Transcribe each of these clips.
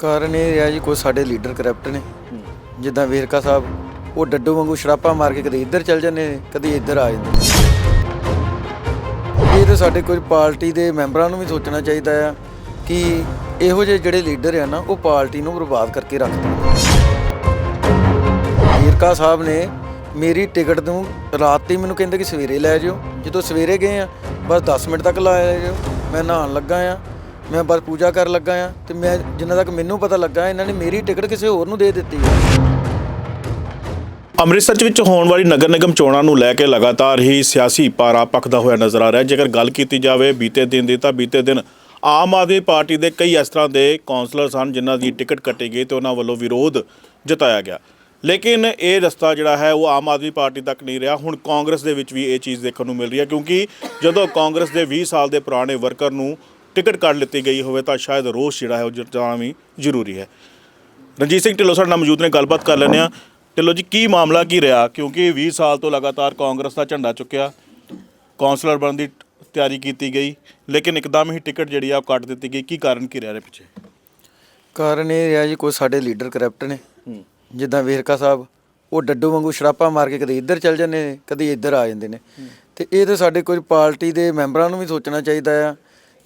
ਕਾਰਨ ਇਹ ਰਿਹਾ ਜੀ ਕੋਈ ਸਾਡੇ ਲੀਡਰ ਕਰਪਟ ਨੇ। ਜਿੱਦਾਂ ਵੇਰਕਾ ਸਾਹਿਬ, ਉਹ ਡੱਡੂ ਵਾਂਗੂ ਸ਼ਰਾਪਾ ਮਾਰ ਕੇ ਕਦੇ ਇੱਧਰ ਚੱਲ ਜਾਂਦੇ ਨੇ, ਕਦੇ ਇੱਧਰ ਆ ਜਾਂਦੇ ਨੇ। ਇਹ ਤਾਂ ਸਾਡੇ ਕੁਝ ਪਾਰਟੀ ਦੇ ਮੈਂਬਰਾਂ ਨੂੰ ਵੀ ਸੋਚਣਾ ਚਾਹੀਦਾ ਆ ਕਿ ਇਹੋ ਜਿਹੇ ਜਿਹੜੇ ਲੀਡਰ ਆ ਨਾ, ਉਹ ਪਾਰਟੀ ਨੂੰ ਬਰਬਾਦ ਕਰਕੇ ਰੱਖਦੇ ਨੇ ਵੇਰਕਾ ਸਾਹਿਬ ਨੇ ਮੇਰੀ ਟਿਕਟ ਨੂੰ ਰਾਤ ਹੀ ਮੈਨੂੰ ਕਹਿੰਦੇ ਕਿ ਸਵੇਰੇ ਲੈ ਜਾਓ ਜਦੋਂ ਸਵੇਰੇ ਗਏ ਆ, ਬਸ 10 ਮਿੰਟ ਤੱਕ ਲਾਇਆ ਜਾਓ ਮੈਂ ਨਹਾਉਣ ਲੱਗਾ ਆ। ਮੈਂ ਬਸ ਪੂਜਾ ਕਰਨ ਲੱਗਾ ਆ ਤੇ ਮੈਂ ਜਿੰਨਾ ਤੱਕ ਮੈਨੂੰ ਪਤਾ ਲੱਗਾ, ਇਹਨਾਂ ਨੇ ਮੇਰੀ ਟਿਕਟ ਕਿਸੇ ਹੋਰ ਨੂੰ ਦੇ ਦਿੱਤੀ ਹੈ ਅੰਮ੍ਰਿਤਸਰ ਵਿੱਚ ਹੋਣ ਵਾਲੀ ਨਗਰ ਨਿਗਮ ਚੋਣਾਂ ਨੂੰ ਲੈ ਕੇ ਲਗਾਤਾਰ ਹੀ ਸਿਆਸੀ ਪਾਰਾ ਪੱਕਦਾ ਹੋਇਆ ਨਜ਼ਰ ਆ ਰਿਹਾ। ਜੇਕਰ ਗੱਲ ਕੀਤੀ ਜਾਵੇ, ਬੀਤੇ ਦਿਨ ਦੀ ਤਾਂ ਬੀਤੇ ਦਿਨ ਆਮ ਆਦਮੀ ਪਾਰਟੀ ਦੇ ਕਈ ਇਸ ਤਰ੍ਹਾਂ ਦੇ ਕਾਉਂਸਲਰ ਸਨ ਜਿਨ੍ਹਾਂ ਦੀ ਟਿਕਟ ਕੱਟੀ ਗਈ ਤੇ ਉਹਨਾਂ ਵੱਲੋਂ ਵਿਰੋਧ ਜਤਾਇਆ ਗਿਆ। ਲੇਕਿਨ ਇਹ ਰਸਤਾ ਜਿਹੜਾ ਹੈ, ਉਹ ਆਮ ਆਦਮੀ ਪਾਰਟੀ ਤੱਕ ਨਹੀਂ ਰਿਹਾ। ਹੁਣ ਕਾਂਗਰਸ ਦੇ ਵਿੱਚ ਵੀ ਇਹ ਚੀਜ਼ ਦੇਖਣ ਨੂੰ ਮਿਲ ਰਹੀ ਹੈ ਕਿਉਂਕਿ ਜਦੋਂ ਕਾਂਗਰਸ ਦੇ 20 ਸਾਲ ਦੇ ਪੁਰਾਣੇ ਵਰਕਰ ਨੂੰ ਟਿਕਟ ਕੱਢ ਲਿੱਤੀ ਗਈ ਹੋਵੇ ਤਾਂ ਸ਼ਾਇਦ ਰੋਸ ਜਿਹੜਾ ਹੈ ਉਹ ਜਤਾਉਣਾ ਵੀ ਜ਼ਰੂਰੀ ਹੈ। ਰਣਜੀਤ ਸਿੰਘ ਢਿੱਲੋਂ ਸਾਡੇ ਨਾਲ ਮੌਜੂਦ ਨੇ ਗੱਲਬਾਤ ਕਰ ਲੈਂਦੇ ਆ ਢਿੱਲੋਂ ਜੀ ਕੀ ਮਾਮਲਾ ਕੀ ਰਿਹਾ? ਕਿਉਂਕਿ 20 ਸਾਲ ਤੋਂ ਲਗਾਤਾਰ ਕਾਂਗਰਸ ਦਾ ਝੰਡਾ ਚੁੱਕਿਆ ਕਾਉਂਸਲਰ ਬਣਨ ਦੀ ਤਿਆਰੀ ਕੀਤੀ ਗਈ ਲੇਕਿਨ ਇੱਕਦਮ ਹੀ ਟਿਕਟ ਜਿਹੜੀ ਆ ਉਹ ਕੱਟ ਦਿੱਤੀ ਗਈ। ਕੀ ਕਾਰਨ ਕੀ ਰਿਹਾ ਇਹਦੇ ਪਿੱਛੇ? ਕਾਰਨ ਇਹ ਰਿਹਾ ਜੀ ਕੋਈ ਸਾਡੇ ਲੀਡਰ ਕਰਪਟ ਨੇ। ਜਿੱਦਾਂ ਵੇਰਕਾ ਸਾਹਿਬ ਉਹ ਡੱਡੂ ਵਾਂਗੂ ਸ਼ਰਾਪਾ ਮਾਰ ਕੇ ਕਦੇ ਇੱਧਰ ਚੱਲ ਜਾਂਦੇ ਨੇ ਕਦੇ ਇੱਧਰ ਆ ਜਾਂਦੇ ਨੇ। ਤੇ ਇਹ ਤਾਂ ਸਾਡੇ ਕੋਈ ਪਾਰਟੀ ਦੇ ਮੈਂਬਰਾਂ ਨੂੰ ਵੀ ਸੋਚਣਾ ਚਾਹੀਦਾ ਆ।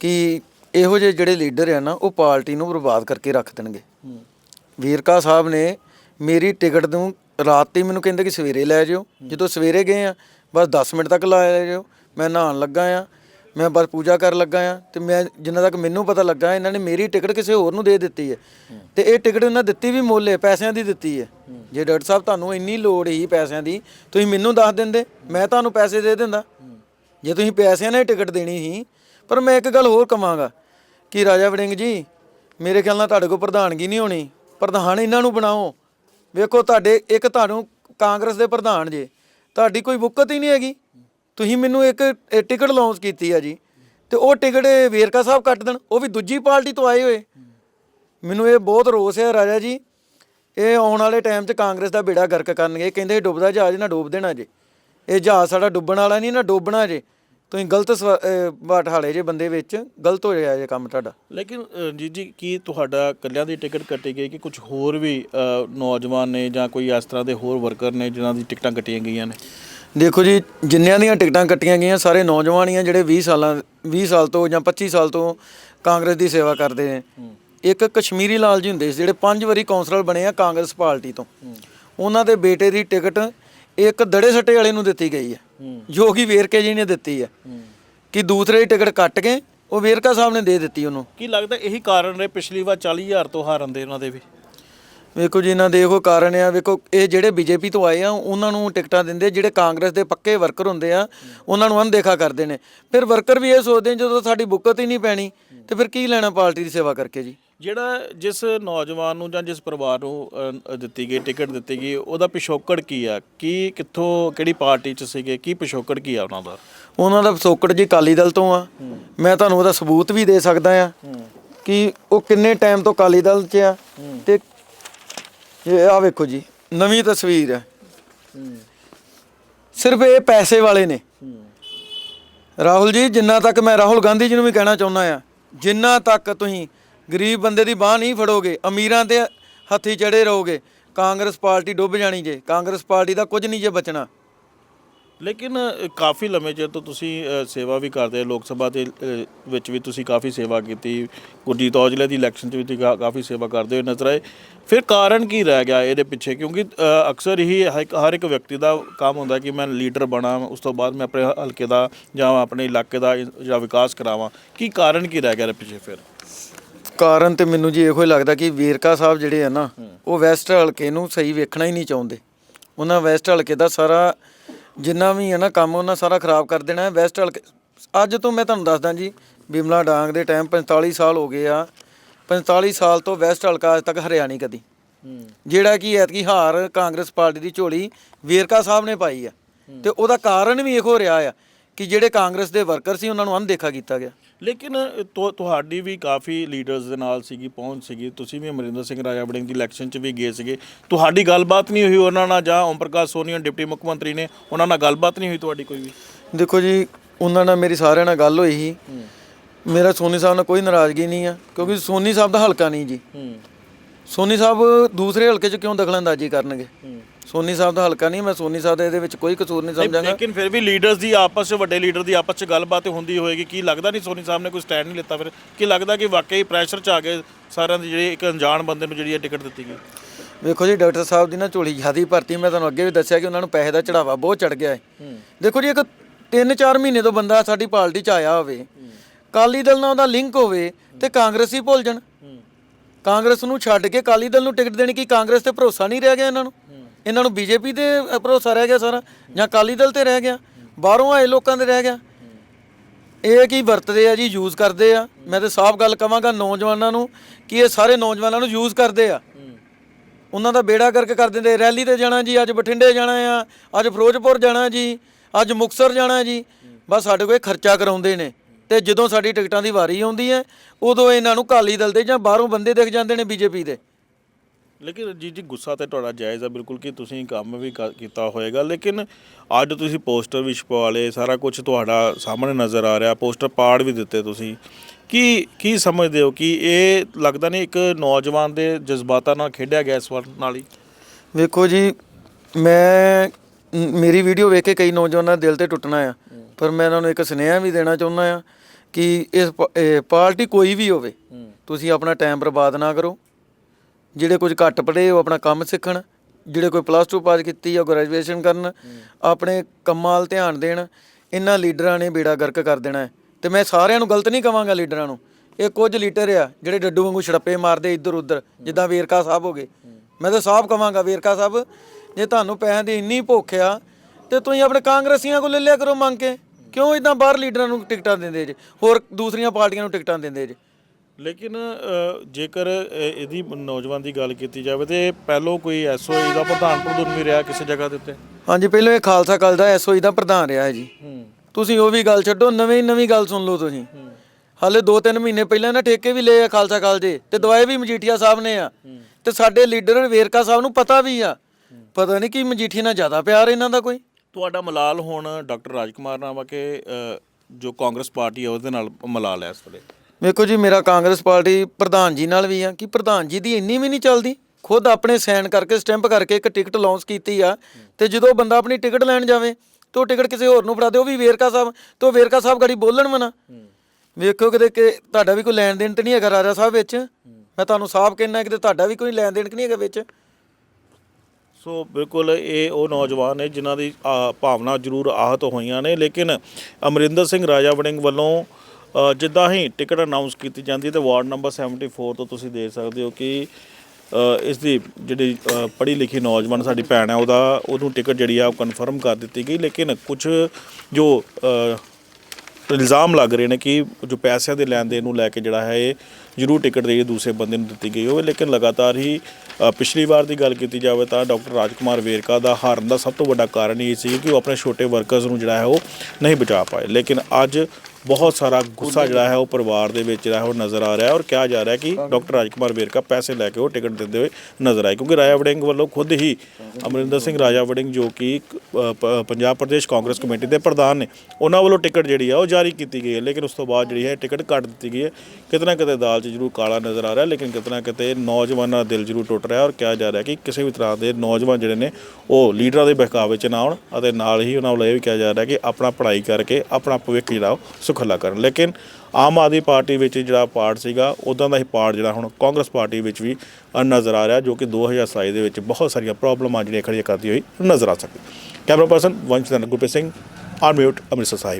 ਕਿ ਇਹੋ ਜਿਹੇ ਜਿਹੜੇ ਲੀਡਰ ਆ ਨਾ ਉਹ ਪਾਰਟੀ ਨੂੰ ਬਰਬਾਦ ਕਰਕੇ ਰੱਖ ਦੇਣਗੇ। ਵੀਰਕਾ ਸਾਹਿਬ ਨੇ ਮੇਰੀ ਟਿਕਟ ਨੂੰ ਰਾਤ ਹੀ ਮੈਨੂੰ ਕਹਿੰਦੇ ਕਿ ਸਵੇਰੇ ਲੈ ਜਾਓ। ਜਦੋਂ ਸਵੇਰੇ ਗਏ ਆ ਬਸ 10 ਮਿੰਟ ਤੱਕ ਲਾਇਆ ਜਾਓ। ਮੈਂ ਨਹਾਉਣ ਲੱਗਾ ਆ ਮੈਂ ਬਸ ਪੂਜਾ ਕਰਨ ਲੱਗਾ ਆ ਤੇ ਮੈਂ ਜਿੰਨਾ ਤੱਕ ਮੈਨੂੰ ਪਤਾ ਲੱਗਾ ਇਹਨਾਂ ਨੇ ਮੇਰੀ ਟਿਕਟ ਕਿਸੇ ਹੋਰ ਨੂੰ ਦੇ ਦਿੱਤੀ ਹੈ। ਤੇ ਇਹ ਟਿਕਟ ਇਹਨਾਂ ਦਿੱਤੀ ਵੀ ਮੁੱਲ ਹੈ ਪੈਸਿਆਂ ਦੀ ਦਿੱਤੀ ਹੈ। ਜੇ ਡਾਕਟਰ ਸਾਹਿਬ ਤੁਹਾਨੂੰ ਇੰਨੀ ਲੋੜ ਹੀ ਪੈਸਿਆਂ ਦੀ ਤੁਸੀਂ ਮੈਨੂੰ ਦੱਸ ਦਿੰਦੇ ਮੈਂ ਤੁਹਾਨੂੰ ਪੈਸੇ ਦੇ ਦਿੰਦਾ। ਜੇ ਤੁਸੀਂ ਪੈਸਿਆਂ ਨਾਲ ਟਿਕਟ ਦੇਣੀ ਸੀ ਪਰ ਮੈਂ ਇੱਕ ਗੱਲ ਹੋਰ ਕਵਾਂਗਾ ਕਿ ਰਾਜਾ ਵੜਿੰਗ ਜੀ, ਮੇਰੇ ਖਿਆਲ ਨਾਲ ਤੁਹਾਡੇ ਕੋਲ ਪ੍ਰਧਾਨਗੀ ਨਹੀਂ ਹੋਣੀ। ਪ੍ਰਧਾਨ ਇਹਨਾਂ ਨੂੰ ਬਣਾਓ। ਵੇਖੋ, ਤੁਹਾਡੇ ਇੱਕ ਤੁਹਾਨੂੰ ਕਾਂਗਰਸ ਦੇ ਪ੍ਰਧਾਨ ਜੇ, ਤੁਹਾਡੀ ਕੋਈ ਬੁੱਕਤ ਹੀ ਨਹੀਂ ਹੈਗੀ। ਤੁਸੀਂ ਮੈਨੂੰ ਇੱਕ ਟਿਕਟ ਲਾਂਚ ਕੀਤੀ ਆ ਜੀ, ਤੇ ਉਹ ਟਿਕਟ ਵੇਰਕਾ ਸਾਹਿਬ ਕੱਟ ਦੇਣ, ਉਹ ਵੀ ਦੂਜੀ ਪਾਰਟੀ ਤੋਂ ਆਏ ਹੋਏ। ਮੈਨੂੰ ਇਹ ਬਹੁਤ ਰੋਸ ਹੈ ਰਾਜਾ ਜੀ, ਇਹ ਆਉਣ ਵਾਲੇ ਟਾਈਮ 'ਚ ਕਾਂਗਰਸ ਦਾ ਬੇੜਾ ਗਰਕ ਕਰਨਗੇ, ਕਹਿੰਦੇ ਇਹ ਡੁੱਬਦਾ ਜਹਾਜ਼ ਨਾ ਡੋਬ ਦੇਣਾ ਜੇ। ਇਹ ਜਹਾਜ਼ ਸਾਡਾ ਡੁੱਬਣ ਵਾਲਾ ਨਹੀਂ, ਨਾ ਡੁੱਬਣਾ ਜੇ। ਤੁਸੀਂ ਗਲਤ ਅਹ ਬਾਠਾਲੇ ਜੇ ਬੰਦੇ ਵਿੱਚ ਗਲਤ ਹੋ ਰਿਹਾ ਜੇ ਕੰਮ ਤੁਹਾਡਾ। ਲੇਕਿਨ ਜੀ ਜੀ ਕੀ ਤੁਹਾਡਾ ਕੱਲਿਆਂ ਦੀ ਟਿਕਟ ਕੱਟੀ ਗਈ ਕਿ ਕੁਝ ਹੋਰ ਵੀ ਨੌਜਵਾਨ ਨੇ ਜਾਂ ਕੋਈ ਇਸ ਤਰ੍ਹਾਂ ਦੇ ਹੋਰ ਵਰਕਰ ਨੇ ਜਿਨ੍ਹਾਂ ਦੀ ਟਿਕਟਾਂ ਕੱਟੀਆਂ ਗਈਆਂ ਨੇ? ਦੇਖੋ ਜੀ ਜਿੰਨਿਆਂ ਦੀਆਂ ਟਿਕਟਾਂ ਕੱਟੀਆਂ ਗਈਆਂ ਸਾਰੇ ਨੌਜਵਾਨ ਹੀ ਆ ਜਿਹੜੇ 20 ਸਾਲਾਂ 20 ਸਾਲ ਤੋਂ ਜਾਂ 25 ਸਾਲ ਤੋਂ ਕਾਂਗਰਸ ਦੀ ਸੇਵਾ ਕਰਦੇ ਨੇ। ਇੱਕ ਕਸ਼ਮੀਰੀ ਲਾਲ ਜੀ ਹੁੰਦੇ ਸੀ ਜਿਹੜੇ ਪੰਜ ਵਾਰੀ ਕੌਂਸਲਰ ਬਣੇ ਆ ਕਾਂਗਰਸ ਪਾਰਟੀ ਤੋਂ। ਉਹਨਾਂ ਦੇ ਬੇਟੇ ਦੀ ਟਿਕਟ ਇੱਕ ਦੜੇ ਸੱਟੇ ਵਾਲੇ ਨੂੰ ਦਿੱਤੀ ਗਈ ਹੈ। ਜੋ ਕਿ ਵੇਰਕੇ ਜੀ ਨੇ ਦਿੱਤੀ ਹੈ। ਕਿ ਦੂਸਰੇ ਦੀ ਟਿਕਟ ਕੱਟ ਕੇ ਉਹ ਵੇਰਕਾ ਸਾਹਿਬ ਨੇ ਦੇ ਦਿੱਤੀ ਉਹਨੂੰ। ਕੀ ਲੱਗਦਾ ਇਹੀ ਕਾਰਨ ਰਹੇ ਪਿਛਲੀ ਵਾਰ 40000 ਤੋਂ ਹਾਰਨ ਦੇ ਉਹਨਾਂ ਦੇ ਵੀ? ਵੇਖੋ ਜੀ ਇਹਨਾਂ ਦੇ ਇਹੋ ਕਾਰਨ ਆ। ਵੇਖੋ ਇਹ ਜਿਹੜੇ ਬੀਜੇਪੀ ਤੋਂ ਆਏ ਆ ਉਹਨਾਂ ਨੂੰ ਟਿਕਟਾਂ ਦਿੰਦੇ ਜਿਹੜੇ ਕਾਂਗਰਸ ਦੇ ਪੱਕੇ ਵਰਕਰ ਹੁੰਦੇ ਆ ਉਹਨਾਂ ਨੂੰ ਅਣਦੇਖਾ ਕਰਦੇ ਨੇ। ਫਿਰ ਵਰਕਰ ਵੀ ਇਹ ਸੋਚਦੇ ਜਦੋਂ ਸਾਡੀ ਬੁੱਕਤ ਹੀ ਨਹੀਂ ਪੈਣੀ ਤੇ ਫਿਰ ਕੀ ਲੈਣਾ ਪਾਰਟੀ ਦੀ ਸੇਵਾ ਕਰਕੇ ਜੀ? ਜਿਹੜਾ ਜਿਸ ਨੌਜਵਾਨ ਨੂੰ ਜਾਂ ਜਿਸ ਪਰਿਵਾਰ ਨੂੰ ਅ, ਦਿੱਤੀ ਗਈ ਟਿਕਟ ਦਿੱਤੀ ਗਈ ਉਹਦਾ ਪਿਛੋਕੜ ਕੀ ਆ? ਕੀ ਕਿੱਥੋਂ ਕਿਹੜੀ ਪਾਰਟੀ ਚ ਸੀਗੇ? ਕੀ ਪਿਛੋਕੜ ਕੀ ਆ ਉਹਨਾਂ ਦਾ? ਉਹਨਾਂ ਦਾ ਸੋਕੜ ਜੀ ਕਾਲੀ ਦਲ ਤੋਂ ਆ। ਮੈਂ ਤੁਹਾਨੂੰ ਉਹਦਾ ਸਬੂਤ ਵੀ ਦੇ ਸਕਦਾ ਆ ਕਿ ਉਹ ਕਿੰਨੇ ਟਾਈਮ ਤੋਂ ਕਾਲੀ ਦਲ 'ਚ ਆ ਤੇ ਇਹ ਆ ਵੇਖੋ ਜੀ ਨਵੀਂ ਤਸਵੀਰ ਹੈ। ਸਿਰਫ ਇਹ ਪੈਸੇ ਵਾਲੇ ਨੇ। ਰਾਹੁਲ ਜੀ ਜਿੰਨਾ ਤੱਕ ਮੈਂ ਰਾਹੁਲ ਗਾਂਧੀ ਜੀ ਨੂੰ ਵੀ ਕਹਿਣਾ ਚਾਹੁੰਦਾ ਆ ਜਿੰਨਾ ਤੱਕ ਤੁਸੀਂ ਗਰੀਬ ਬੰਦੇ ਦੀ ਬਾਹ ਨਹੀਂ ਫੜੋਗੇ ਅਮੀਰਾਂ ਦੇ ਹੱਥੀ ਚੜੇ ਰਹੋਗੇ ਕਾਂਗਰਸ ਪਾਰਟੀ ਡੁੱਬ ਜਾਣੀ ਜੇ ਕਾਂਗਰਸ ਪਾਰਟੀ ਦਾ ਕੁਝ ਨਹੀਂ ਜੇ ਬਚਣਾ। ਲੇਕਿਨ ਅ, ਕਾਫੀ ਲੰਮੇ ਚਿਰ ਤੋਂ ਤੁਸੀਂ ਅ, ਸੇਵਾ ਵੀ ਕਰਦੇ ਹੋ ਲੋਕ ਸਭਾ ਦੇ ਅ, ਵਿੱਚ ਵੀ ਤੁਸੀਂ ਕਾਫੀ ਸੇਵਾ ਕੀਤੀ ਗੁਰਜੀਤ ਔਜਲੇ ਦੀ ਇਲੈਕਸ਼ਨ 'ਚ ਵੀ ਤੁਸੀਂ ਕਾ- ਕਾਫੀ ਸੇਵਾ ਕਰਦੇ ਹੋਏ ਨਜ਼ਰ ਆਏ। ਫਿਰ ਕਾਰਨ ਕੀ ਰਹਿ ਗਿਆ ਇਹਦੇ ਪਿੱਛੇ? ਕਿਉਂਕਿ ਅ, ਅਕਸਰ ਹੀ ਹਰ ਇੱਕ- ਹਰ ਇੱਕ ਵਿਅਕਤੀ ਦਾ ਕੰਮ ਹੁੰਦਾ ਕਿ ਮੈਂ ਲੀਡਰ ਬਣਾ ਉਸ ਤੋਂ ਬਾਅਦ ਮੈਂ ਆਪਣੇ ਹਲਕੇ ਦਾ ਜਾਂ ਆਪਣੇ ਇਲਾਕੇ ਦਾ ਜਾਂ ਵਿਕਾਸ ਕਰਾਵਾਂ। ਕੀ ਕਾਰਨ ਕੀ ਰਹਿ ਗਿਆ ਇਹਦੇ ਪਿੱਛੇ ਫਿਰ? ਕਾਰਨ ਤੇ ਮੈਨੂੰ ਜੀ ਇਹੋ ਹੀ ਲੱਗਦਾ ਕਿ ਵੇਰਕਾ ਸਾਹਿਬ ਜਿਹੜੇ ਆ ਨਾ ਉਹ ਵੈਸਟ ਹਲਕੇ ਨੂੰ ਸਹੀ ਵੇਖਣਾ ਹੀ ਨਹੀਂ ਚਾਹੁੰਦੇ। ਉਹਨਾਂ ਵੈਸਟ ਹਲਕੇ ਦਾ ਸਾਰਾ ਜਿੰਨਾ ਵੀ ਹੈ ਨਾ ਕੰਮ ਉਹਨਾਂ ਸਾਰਾ ਖਰਾਬ ਕਰ ਦੇਣਾ ਹੈ। ਵੈਸਟ ਹਲਕੇ ਅੱਜ ਤੋਂ ਮੈਂ ਤੁਹਾਨੂੰ ਦੱਸਦਾ ਜੀ ਬਿਮਲਾ ਡਾਂਗ ਦੇ ਟਾਈਮ 45 ਸਾਲ ਹੋ ਗਏ ਆ। 45 ਸਾਲ ਤੋਂ ਵੈਸਟ ਹਲਕਾ ਅੱਜ ਤੱਕ ਹਰਿਆ ਨਹੀਂ ਕਦੀ। ਜਿਹੜਾ ਕਿ ਐਤਕੀ ਹਾਰ ਕਾਂਗਰਸ ਪਾਰਟੀ ਦੀ ਝੋਲੀ ਵੇਰਕਾ ਸਾਹਿਬ ਨੇ ਪਾਈ ਆ। ਤੇ ਉਹਦਾ ਕਾਰਨ ਵੀ ਇਹੋ ਰਿਹਾ ਆ ਕਿ ਜਿਹੜੇ ਕਾਂਗਰਸ ਦੇ ਵਰਕਰ ਸੀ ਉਹਨਾਂ ਨੂੰ ਅਣਦੇਖਾ ਕੀਤਾ ਗਿਆ। ਲੇਕਿਨ ਤੁ- ਤੁਹਾਡੀ ਵੀ ਕਾਫੀ ਲੀਡਰਸ ਦੇ ਨਾਲ ਸੀਗੀ ਪਹੁੰਚ ਸੀਗੀ। ਤੁਸੀਂ ਵੀ ਅਮਰਿੰਦਰ ਸਿੰਘ ਰਾਜਾ ਵੜਿੰਗ ਦੀ ਇਲੈਕਸ਼ਨ 'ਚ ਵੀ ਗਏ ਸੀਗੇ। ਤੁਹਾਡੀ ਗੱਲਬਾਤ ਨਹੀਂ ਹੋਈ ਉਹਨਾਂ ਨਾਲ ਜਾਂ ਓਮ ਪ੍ਰਕਾਸ਼ ਸੋਨੀ ਡਿਪਟੀ ਮੁੱਖ ਮੰਤਰੀ ਨੇ ਉਹਨਾਂ ਨਾਲ ਗੱਲਬਾਤ ਨਹੀਂ ਹੋਈ ਤੁਹਾਡੀ ਕੋਈ ਵੀ? ਦੇਖੋ ਜੀ ਉਹਨਾਂ ਨਾਲ ਮੇਰੀ ਸਾਰਿਆਂ ਨਾਲ ਗੱਲ ਹੋਈ ਸੀ। ਮੇਰਾ ਸੋਨੀ ਸਾਹਿਬ ਨਾਲ ਕੋਈ ਨਾਰਾਜ਼ਗੀ ਨਹੀਂ ਆ ਕਿਉਂਕਿ ਸੋਨੀ ਸਾਹਿਬ ਦਾ ਹਲਕਾ ਨਹੀਂ ਜੀ। ਹੂੰ। ਸੋਨੀ ਸਾਹਿਬ ਦੂਸਰੇ ਹਲਕੇ 'ਚ ਕਿਉਂ ਦਖਲਅੰਦਾਜ਼ੀ ਕਰਨਗੇ? ਸੋਨੀ ਸਾਹਿਬ ਦਾ ਹਲਕਾ ਨਹੀਂ ਮੈਂ ਸੋਨੀ ਸਾਹਿਬ ਦਾ ਇਹਦੇ ਵਿੱਚ ਕੋਈ ਕਸੂਰ ਨਹੀਂ ਸਮਝਾਂਗਾ। ਲੇਕਿਨ ਫਿਰ ਵੀ ਲੀਡਰਸ ਦੀ ਆਪਸ ਚ ਵੱਡੇ ਲੀਡਰ ਦੀ ਆਪਸ ਚ ਗੱਲਬਾਤ ਹੁੰਦੀ ਹੋਏਗੀ। ਕੀ ਲੱਗਦਾ ਨਹੀਂ ਸੋਨੀ ਸਾਹਿਬ ਨੇ ਕੋਈ ਸਟੈਂਡ ਨਹੀਂ ਲਿੱਤਾ ਫਿਰ? ਕੀ ਲੱਗਦਾ ਕਿ ਵਾਕਈ ਪ੍ਰੈਸ਼ਰ ਚ ਆ ਗਏ ਸਾਰਿਆਂ ਦੀ ਜਿਹੜੀ ਇੱਕ ਅਣਜਾਣ ਬੰਦੇ ਨੂੰ ਜਿਹੜੀ ਇਹ ਟਿਕਟ ਦਿੱਤੀ ਗਈ? ਵੇਖੋ ਜੀ ਡਾਕਟਰ ਸਾਹਿਬ ਦੀ ਨਾ ਝੋਲੀ ਜਿਆਦੀ ਭਰਤੀ ਮੈਂ ਤੁਹਾਨੂੰ ਅੱਗੇ ਵੀ ਦੱਸਿਆ ਕਿ ਉਹਨਾਂ ਨੂੰ ਪੈਸੇ ਦਾ ਚੜਾਵਾ ਬਹੁਤ ਚੜ ਗਿਆ ਹੈ। ਦੇਖੋ ਜੀ ਇੱਕ 3-4 ਮਹੀਨੇ ਤੋਂ ਬੰਦਾ ਸਾਡੀ ਪਾਰਟੀ 'ਚ ਆਇਆ ਹੋਵੇ ਕਾਲੀ ਦਲ ਨਾਲ ਉਹਦਾ ਲਿੰਕ ਹੋਵੇ ਤੇ ਕਾਂਗਰਸੀ ਭੁੱਲ ਜਾਣ। ਕਾਂਗਰਸ ਨੂੰ ਛੱਡ ਕੇ ਕਾਲੀ ਦਲ ਨੂੰ ਟਿਕਟ ਦੇਣੀ ਕੀ ਕਾਂਗਰਸ ਤੇ ਭਰੋਸਾ ਨਹੀਂ ਰਹਿ ਗਿਆ ਇਹਨਾਂ ਨੂੰ? ਇਹਨਾਂ ਨੂੰ ਬੀਜੇਪੀ ਤੇ ਭਰੋਸਾ ਰਹਿ ਗਿਆ ਸਾਰਾ, ਜਾਂ ਕਾਲੀ ਦਲ ਤੇ ਰਹਿ ਗਿਆ, ਬਾਹਰੋਂ ਆਏ ਲੋਕਾਂ ਦੇ ਰਹਿ ਗਿਆ। ਇਹ ਕੀ ਵਰਤਦੇ ਆ ਜੀ ਯੂਜ਼ ਕਰਦੇ ਆ। ਮੈਂ ਤੇ ਸਾਫ਼ ਗੱਲ ਕਵਾਂਗਾ ਨੌਜਵਾਨਾਂ ਨੂੰ ਕਿ ਇਹ ਸਾਰੇ ਨੌਜਵਾਨਾਂ ਨੂੰ ਯੂਜ਼ ਕਰਦੇ ਆ। ਉਹਨਾਂ ਦਾ ਬੇੜਾ ਕਰਕੇ ਕਰ ਦਿੰਦੇ, ਰੈਲੀ ਤੇ ਜਾਣਾ ਜੀ, ਅੱਜ ਬਠਿੰਡੇ ਜਾਣਾ ਆ, ਅੱਜ ਫਿਰੋਜ਼ਪੁਰ ਜਾਣਾ ਜੀ, ਅੱਜ ਮੁਕਸਰ ਜਾਣਾ ਜੀ। ਬਸ ਸਾਡੇ ਕੋਲ ਖਰਚਾ ਕਰਾਉਂਦੇ ਨੇ ਤੇ ਜਦੋਂ ਸਾਡੀ ਟਿਕਟਾਂ ਦੀ ਵਾਰੀ ਆਉਂਦੀ ਹੈ, ਉਦੋਂ ਇਹਨਾਂ ਨੂੰ ਕਾਲੀ ਦਲ ਦੇ ਜਾਂ ਬਾਹਰੋਂ ਬੰਦੇ ਦਿਖ ਜਾਂਦੇ ਨੇ ਬੀਜੇਪੀ ਦੇ। ਲੇਕਿਨ ਜੀ ਜੀ ਗੁੱਸਾ ਤੇ ਤੁਹਾਡਾ ਜਾਇਜ਼ ਆ ਬਿਲਕੁਲ ਕਿ ਤੁਸੀਂ ਕੰਮ ਵੀ ਕ- ਕੀਤਾ ਹੋਏਗਾ ਲੇਕਿਨ ਅੱਜ ਤੁਸੀਂ ਪੋਸਟਰ ਵੀ ਛਪਵਾ ਲਏ ਸਾਰਾ ਕੁਝ ਤੁਹਾਡਾ ਸਾਹਮਣੇ ਨਜ਼ਰ ਆ ਰਿਹਾ ਪੋਸਟਰ ਪਾੜ ਵੀ ਦਿੱਤੇ ਤੁਸੀਂ। ਕੀ ਕੀ ਸਮਝਦੇ ਹੋ ਕਿ ਇਹ ਲੱਗਦਾ ਨਹੀਂ ਇੱਕ ਨੌਜਵਾਨ ਦੇ ਜਜ਼ਬਾਤਾਂ ਨਾਲ ਖੇਡਿਆ ਗਿਆ ਇਸ ਵਾਰ ਨਾਲ? ਹੀ ਵੇਖੋ ਜੀ ਮੈਂ ਮ- ਮੇਰੀ ਵੀਡੀਓ ਵੇਖ ਕੇ ਕਈ ਨੌਜਵਾਨਾਂ ਦਾ ਦਿਲ ਤੇ ਟੁੱਟਣਾ ਆ ਪਰ ਮੈਂ ਇਹਨਾਂ ਨੂੰ ਇੱਕ ਸੁਨੇਹਾ ਵੀ ਦੇਣਾ ਚਾਹੁੰਦਾ ਆ ਕਿ ਇਸ ਪ- ਇਹ ਪਾਰਟੀ ਕੋਈ ਵੀ ਹੋਵੇ ਤੁਸੀਂ ਆਪਣਾ ਟਾਈਮ ਬਰਬਾਦ ਨਾ ਕਰੋ। ਜਿਹੜੇ ਕੁਝ ਘੱਟ ਪੜ੍ਹੇ, ਉਹ ਆਪਣਾ ਕੰਮ ਸਿੱਖਣ, ਜਿਹੜੇ ਕੋਈ ਪਲੱਸ 2 ਪਾਸ ਕੀਤੀ ਜਾਂ ਗ੍ਰੈਜੂਏਸ਼ਨ ਕਰਨ, ਆਪਣੇ ਕੰਮਾਂ ਵੱਲ ਧਿਆਨ ਦੇਣ, ਇਹਨਾਂ ਲੀਡਰਾਂ ਨੇ ਬੇੜਾ ਗਰਕ ਕਰ ਦੇਣਾ ਹੈ। ਤੇ ਮੈਂ ਸਾਰਿਆਂ ਨੂੰ ਗਲਤ ਨਹੀਂ ਕਵਾਂਗਾ ਲੀਡਰਾਂ ਨੂੰ। ਇਹ ਕੁਝ ਲੀਡਰ ਆ, ਜਿਹੜੇ ਡੱਡੂ ਵਾਂਗੂ ਛੜੱਪੇ ਮਾਰਦੇ ਇੱਧਰ ਉੱਧਰ, ਜਿੱਦਾਂ ਵੇਰਕਾ ਸਾਹਿਬ ਹੋ ਗਏ। ਮੈਂ ਤਾਂ ਸਾਫ਼ ਕਵਾਂਗਾ ਵੇਰਕਾ ਸਾਹਿਬ, ਜੇ ਤੁਹਾਨੂੰ ਪੈਸਿਆਂ ਦੀ ਇੰਨੀ ਭੁੱਖ ਆ, ਤੇ ਤੁਸੀਂ ਆਪਣੇ ਕਾਂਗਰਸੀਆਂ ਕੋਲ ਲੈ ਲਿਆ ਕਰੋ ਮੰਗ ਕੇ। ਕਿਉਂ ਇਦਾਂ ਬਾਹਰ ਲੀਡਰਾਂ ਨੂੰ ਟਿਕਟਾਂ ਦਿੰਦੇ ਜੇ? ਹੋਰ ਦੂਸਰੀਆਂ ਪਾਰਟੀਆਂ ਨੂੰ ਟਿਕਟਾਂ ਦਿੰਦੇ ਜੇ? ਲੇਕਿਨ ਜੇਕਰ ਇਹਦੀ ਨੌਜਵਾਨ ਦੀ ਗੱਲ ਕੀਤੀ ਜਾਵੇ ਤੇ ਪਹਿਲੋਂ ਕੋਈ ਐਸਓਈ ਦਾ ਪ੍ਰਧਾਨ ਪ੍ਰਧਾਨ ਵੀ ਰਿਹਾ ਕਿਸੇ ਜਗ੍ਹਾ ਦੇ ਉੱਤੇ? ਹਾਂਜੀ ਪਹਿਲਾਂ ਇਹ ਖਾਲਸਾ ਕਾਲਜ ਦਾ ਐਸਓਈ ਦਾ ਪ੍ਰਧਾਨ ਰਿਹਾ ਹੈ ਜੀ। ਤੁਸੀਂ ਉਹ ਵੀ ਗੱਲ ਛੱਡੋ ਨਵੀਂ ਨਵੀਂ ਗੱਲ ਸੁਣ ਲਓ ਤੁਸੀਂ। ਹਾਲੇ 2-3 ਮਹੀਨੇ ਪਹਿਲਾਂ ਨਾ ਠੇਕੇ ਵੀ ਲਏ ਆ ਖਾਲਸਾ ਕਾਲਜ ਦੇ ਤੇ ਦਵਾਈ ਵੀ ਮਜੀਠੀਆ ਸਾਹਿਬ ਨੇ ਆ। ਤੇ ਸਾਡੇ ਲੀਡਰ ਵੇਰਕਾ ਸਾਹਿਬ ਨੂੰ ਪਤਾ ਵੀ ਆ। ਪਤਾ ਨਹੀਂ ਕਿ ਮਜੀਠੀ ਨਾਲ ਜ਼ਿਆਦਾ ਪਿਆਰ ਇਹਨਾਂ ਦਾ ਕੋਈ? ਤੁਹਾਡਾ ਮਲਾਲ ਹੁਣ ਡਾਕਟਰ ਰਾਜਕੁਮਾਰ ਕਿ ਅ, ਜੋ ਕਾਂਗਰਸ ਪਾਰਟੀ ਹੈ ਉਹਦੇ ਨਾਲ ਮਲਾਲ ਹੈ ਇਸ ਵੇਲੇ। ਵੇਖੋ ਜੀ ਮੇਰਾ ਕਾਂਗਰਸ ਪਾਰਟੀ ਪ੍ਰਧਾਨ ਜੀ ਨਾਲ ਵੀ ਆ। ਕਿ ਪ੍ਰਧਾਨ ਜੀ ਦੀ ਇੰਨੀ ਵੀ ਨਹੀਂ ਚੱਲਦੀ? ਖੁਦ ਆਪਣੇ ਸਾਈਨ ਕਰਕੇ ਸਟੈਂਪ ਕਰਕੇ ਇੱਕ ਟਿਕਟ ਲਾਂਚ ਕੀਤੀ ਆ ਤੇ ਜਦੋਂ ਬੰਦਾ ਆਪਣੀ ਟਿਕਟ ਲੈਣ ਜਾਵੇ ਤੇ ਉਹ ਟਿਕਟ ਕਿਸੇ ਹੋਰ ਨੂੰ ਫੜਾ ਦੇ ਉਹ ਵੀ ਵੇਰਕਾ ਸਾਹਿਬ ਤੇ ਉਹ ਵੇਰਕਾ ਸਾਹਿਬ ਗਾੜੀ ਬੋਲਣ ਮਨਾ। ਵੇਖੋ ਕਿਤੇ ਕਿ ਤੁਹਾਡਾ ਵੀ ਕੋਈ ਲੈਣ ਦੇਣ ਤੇ ਨਹੀਂ ਹੈਗਾ ਰਾਜਾ ਸਾਹਿਬ ਵਿੱਚ? ਮੈਂ ਤੁਹਾਨੂੰ ਸਾਫ਼ ਕਹਿਣਾ ਕਿਤੇ ਤੁਹਾਡਾ ਵੀ ਕੋਈ ਲੈਣ ਦੇਣ ਕਿ ਨਹੀਂ ਹੈਗਾ ਵਿੱਚ। ਸੋ ਬਿਲਕੁਲ ਇਹ ਉਹ ਨੌਜਵਾਨ ਨੇ ਜਿਨ੍ਹਾਂ ਦੀ ਆ, ਭਾਵਨਾ ਜ਼ਰੂਰ ਆਹਤ ਹੋਈਆਂ ਨੇ। ਲੇਕਿਨ ਅਮਰਿੰਦਰ ਸਿੰਘ ਰਾਜਾ ਵੜਿੰਗ ਵੱਲੋਂ ਜਿੱਦਾਂ ਹੀ ਟਿਕਟ ਅਨਾਉਂਸ ਕੀਤੀ ਜਾਂਦੀ ਹੈ ਤੇ ਵਾਰਡ ਨੰਬਰ 74 ਤੋਂ ਤੁਸੀਂ ਦੇਖ ਸਕਦੇ ਹੋ ਕਿ ਅ, ਇਸ ਦੀ ਜਿਹੜੀ ਪੜ੍ਹੀ ਲਿਖੀ ਨੌਜਵਾਨ ਸਾਡੀ ਭੈਣ ਹੈ ਉਹਦਾ ਉਹਨੂੰ ਟਿਕਟ ਜਿਹੜੀ ਆ ਉਹ ਕਨਫਰਮ ਕਰ ਦਿੱਤੀ ਗਈ ਲੇਕਿਨ ਕੁਝ ਜੋ ਇਲਜ਼ਾਮ ਲੱਗ ਰਹੇ ਨੇ ਕਿ ਜੋ ਪੈਸਿਆਂ ਦੇ ਲੈਣ ਦੇਣ ਨੂੰ ਲੈ ਕੇ ਜਿਹੜਾ ਹੈ ਇਹ ਜ਼ਰੂਰ ਟਿਕਟ ਜਿਹੜੀ ਦੂਸਰੇ ਬੰਦੇ ਨੂੰ ਦਿੱਤੀ ਗਈ ਹੋਵੇ ਲੇਕਿਨ ਲਗਾਤਾਰ ਹੀ ਪਿਛਲੀ ਵਾਰ ਦੀ ਗੱਲ ਕੀਤੀ ਜਾਵੇ ਤਾਂ ਡਾਕਟਰ ਰਾਜਕੁਮਾਰ ਵੇਰਕਾ ਦਾ ਹਾਰਨ ਦਾ ਸਭ ਤੋਂ ਵੱਡਾ ਕਾਰਨ ਇਹ ਸੀ ਕਿ ਉਹ ਆਪਣੇ ਛੋਟੇ ਵਰਕਰਸ ਨੂੰ ਜਿਹੜਾ ਹੈ ਉਹ ਨਹੀਂ ਬਚਾ ਪਾਏ ਲੇਕਿਨ ਅੱਜ ਬਹੁਤ ਸਾਰਾ ਗੁੱਸਾ ਜਿਹੜਾ ਹੈ ਉਹ ਪਰਿਵਾਰ ਦੇ ਵਿੱਚ ਜਿਹੜਾ ਹੈ ਉਹ ਨਜ਼ਰ ਆ ਰਿਹਾ ਔਰ ਕਿਹਾ ਜਾ ਰਿਹਾ ਕਿ ਡਾਕਟਰ ਰਾਜਕੁਮਾਰ ਵੇਰਕਾ ਪੈਸੇ ਲੈ ਕੇ ਉਹ ਟਿਕਟ ਦਿੰਦੇ ਹੋਏ ਨਜ਼ਰ ਆਏ ਕਿਉਂਕਿ ਰਾਜਾ ਵੜਿੰਗ ਵੱਲੋਂ ਖੁਦ ਹੀ ਅਮਰਿੰਦਰ ਸਿੰਘ ਰਾਜਾ ਵੜਿੰਗ ਜੋ ਕਿ ਪੰਜਾਬ ਪ੍ਰਦੇਸ਼ ਕਾਂਗਰਸ ਕਮੇਟੀ ਦੇ ਪ੍ਰਧਾਨ ਨੇ ਉਹਨਾਂ ਵੱਲੋਂ ਟਿਕਟ ਜਿਹੜੀ ਆ ਉਹ ਜਾਰੀ ਕੀਤੀ ਗਈ ਹੈ। ਲੇਕਿਨ ਉਸ ਤੋਂ ਬਾਅਦ ਜਿਹੜੀ ਹੈ ਟਿਕਟ ਕੱਟ ਦਿੱਤੀ ਗਈ ਹੈ। ਕਿਤਨਾ ਕਿਤੇ ਦਾਲ 'ਚ ਜ਼ਰੂਰ ਕਾਲਾ ਨਜ਼ਰ ਆ ਰਿਹਾ ਲੇਕਿਨ ਕਿਤਨਾ ਕਿਤੇ ਨੌਜਵਾਨਾਂ ਦਾ ਦਿਲ ਜ਼ਰੂਰ ਟੁੱਟ ਰਿਹਾ ਔਰ ਕਿਹਾ ਜਾ ਰਿਹਾ ਕਿ ਕਿਸੇ ਵੀ ਤਰ੍ਹਾਂ ਦੇ ਨੌਜਵਾਨ ਜਿਹੜੇ ਨੇ ਉਹ ਲੀਡਰਾਂ ਦੇ ਬਹਿਕਾਵੇ 'ਚ ਨਾ ਆਉਣ ਅਤੇ ਨਾਲ ਹੀ ਉਹਨਾਂ ਵੱਲੋਂ ਇਹ ਵੀ ਕਿਹਾ ਜਾ ਰਿਹਾ ਕਿ ਆਪਣਾ ਪੜ੍ਹਾਈ ਕਰਕੇ ਆਪਣਾ ਭਵਿੱਖ ਜਿਹੜਾ ਉਹ ਸੁਖਲਾ ਕਰਨ। ਲੇਕਿਨ ਆਮ ਆਦਮੀ ਪਾਰਟੀ ਵਿੱਚ ਜਿਹੜਾ ਪਾਰਟ ਸੀਗਾ ਉਦਾਂ ਦਾ ਹੀ ਪਾਰਟ ਜਿਹੜਾ ਹੁਣ ਕਾਂਗਰਸ ਪਾਰਟੀ ਵਿੱਚ ਵੀ ਨਜ਼ਰ ਆ ਰਿਹਾ, ਜੋ ਕਿ 2027 ਦੇ ਵਿੱਚ ਬਹੁਤ ਸਾਰੀਆਂ ਪ੍ਰੋਬਲਮਾਂ ਜਿਹੜੀਆਂ ਖੜੀਆਂ ਕਰਦੀ ਹੋਈ ਨਜ਼ਰ ਆ ਸਕਦੀ। ਕੈਮਰਾ ਪਰਸਨ ਵੰਸ਼ ਗੁਰਪ੍ਰੀਤ ਸਿੰਘ ਆਰਮਿਊਟ ਅੰਮ੍ਰਿਤਸਰ ਸਾਹਿਬ।